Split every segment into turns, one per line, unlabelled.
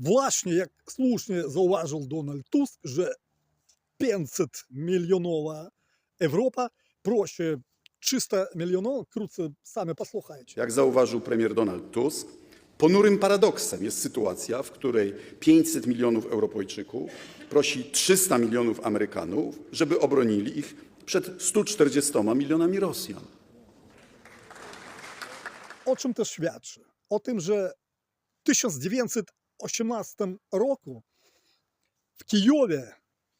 Właśnie, jak słusznie zauważył Donald Tusk, że 500 milionowa Europa prosi 300 milionów, wkrótce same posłuchajcie.
Jak zauważył premier Donald Tusk, ponurym paradoksem jest sytuacja, w której 500 milionów Europejczyków prosi 300 milionów Amerykanów, żeby obronili ich przed 140 milionami Rosjan.
O czym to świadczy? O tym, że 1900 2018 року в Києві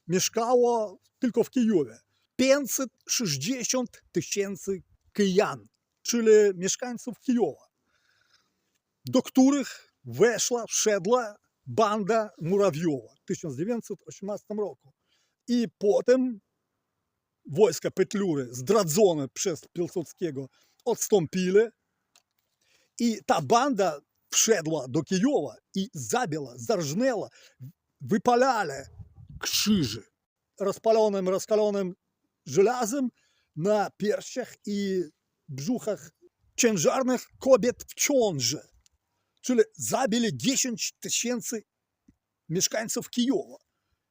мішкало тільки в Києві 560 tysięcy киян, czyli mieszkańców Kijowa, do których weszła, wszedła banda Murawiowa w 1918 roku. I potem wojska Petlury, zdradzone przez Piłsudskiego, odstąpili. I ta banda вшедла до Києва і забила, заржнела, випаляли крижі розпаленим, розкаленим железом на перщах і брюхах ченжарних кобіт в чонже. Czyli zabili 10 tysięcy mieszkańców Kijowa,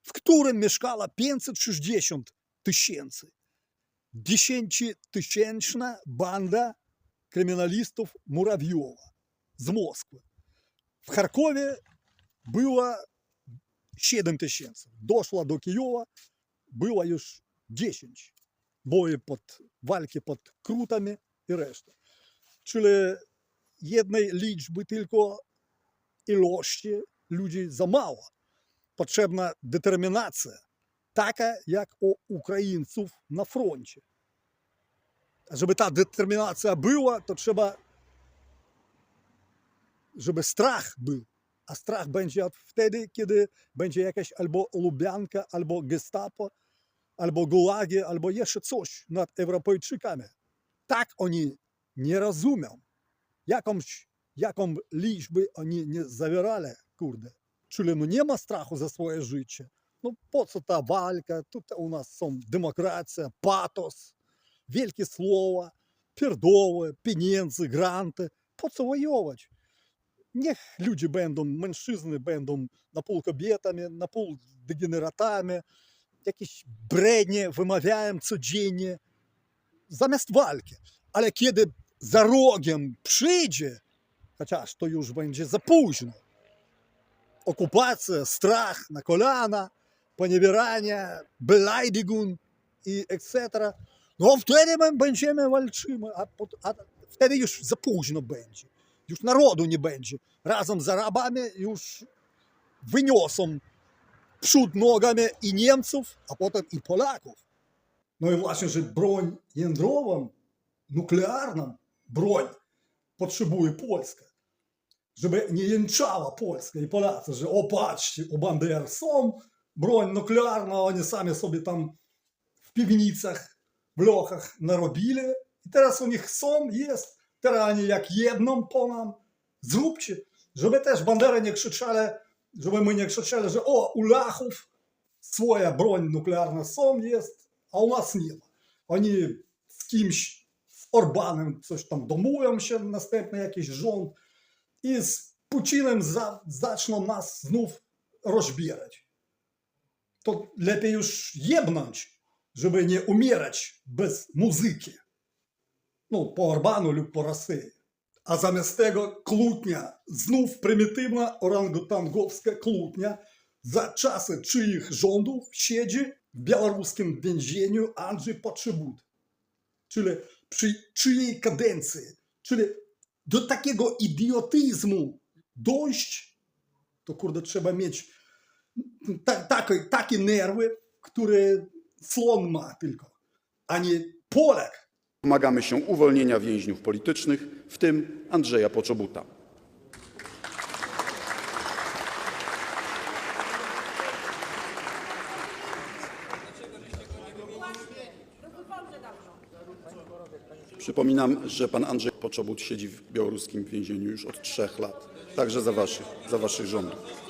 w którym mieszkało 560 tysięcy. Dziesięciotysięczna banda kryminalistów Murawiowa з Москви. В Харкові було ще 1 тисяченців. Дошла до Києва, було ж 10. Бої під вальки під крутами і решта. Czyli jednej liczby tylko ilości ludzi za mało. Potrzebna determinacja, taka jak u Ukraińców na froncie. A żeby ta determinacja była, to trzeba żeby strach był. A strach będzie wtedy, kiedy będzie jakaś albo Lubianka, albo Gestapo, albo Gulagi, albo jeszcze coś nad Europejczykami. Tak oni nie rozumią. Jakąś, jaką liczbę oni nie zawierali, kurde. Czyli no nie ma strachu za swoje życie. No po co ta walka? Tutaj u nas są demokracja, patos, wielkie słowa, pierdoły, pieniądze, granty. Po co wojować? Niech ludzie będą, mężczyzny będą na pół kobietami, na pół degeneratami, jakieś brednie wymawiają codziennie, zamiast walki. Ale kiedy za rogiem przyjdzie, chociaż to już będzie za późno, okupacja, strach na kolana, poniewieranie, beleidigung i etc., no wtedy my będziemy walczymy, a, pot- a wtedy już za późno będzie. Już narodu nie będzie. Razem z Arabami już wyniosą przód nogami i Niemców, a potem i Polaków. No i właśnie, że broń jądrową, nuklearną broń potrzebuje Polska. Żeby nie jęczała Polska i Polacy, że o patrzcie, u Bandery są broń nuklearna, oni sami sobie tam w piwnicach, w lochach narobili i teraz u nich są, jest, teraz oni jak jedną po nam, zróbcie, żeby też Bandera nie krzyczali, żeby my nie krzyczeli, że o, u Lachów swoja broń nuklearna są, jest, a u nas nie ma. Oni z kimś, z Orbanem coś tam domują się, następny jakiś rząd i z Putinem za, zaczną nas znów rozbierać. To lepiej już jebnąć, żeby nie umierać bez muzyki. No, po Orbanu lub po Rosji. A zamiast tego klutnia, znów prymitywna orangutangowska klutnia, za czasy czyich rządów siedzi w białoruskim więzieniu Andrzej Potrzebut. Czyli przy czyjej kadencji. Czyli do takiego idiotyzmu dojść, to kurde trzeba mieć ta, takie, takie nerwy, które slon ma tylko, a nie Polak.
Domagamy się uwolnienia więźniów politycznych, w tym Andrzeja Poczobuta. Przypominam, że pan Andrzej Poczobut siedzi w białoruskim więzieniu już od trzech lat, także za waszych, za waszych rządów.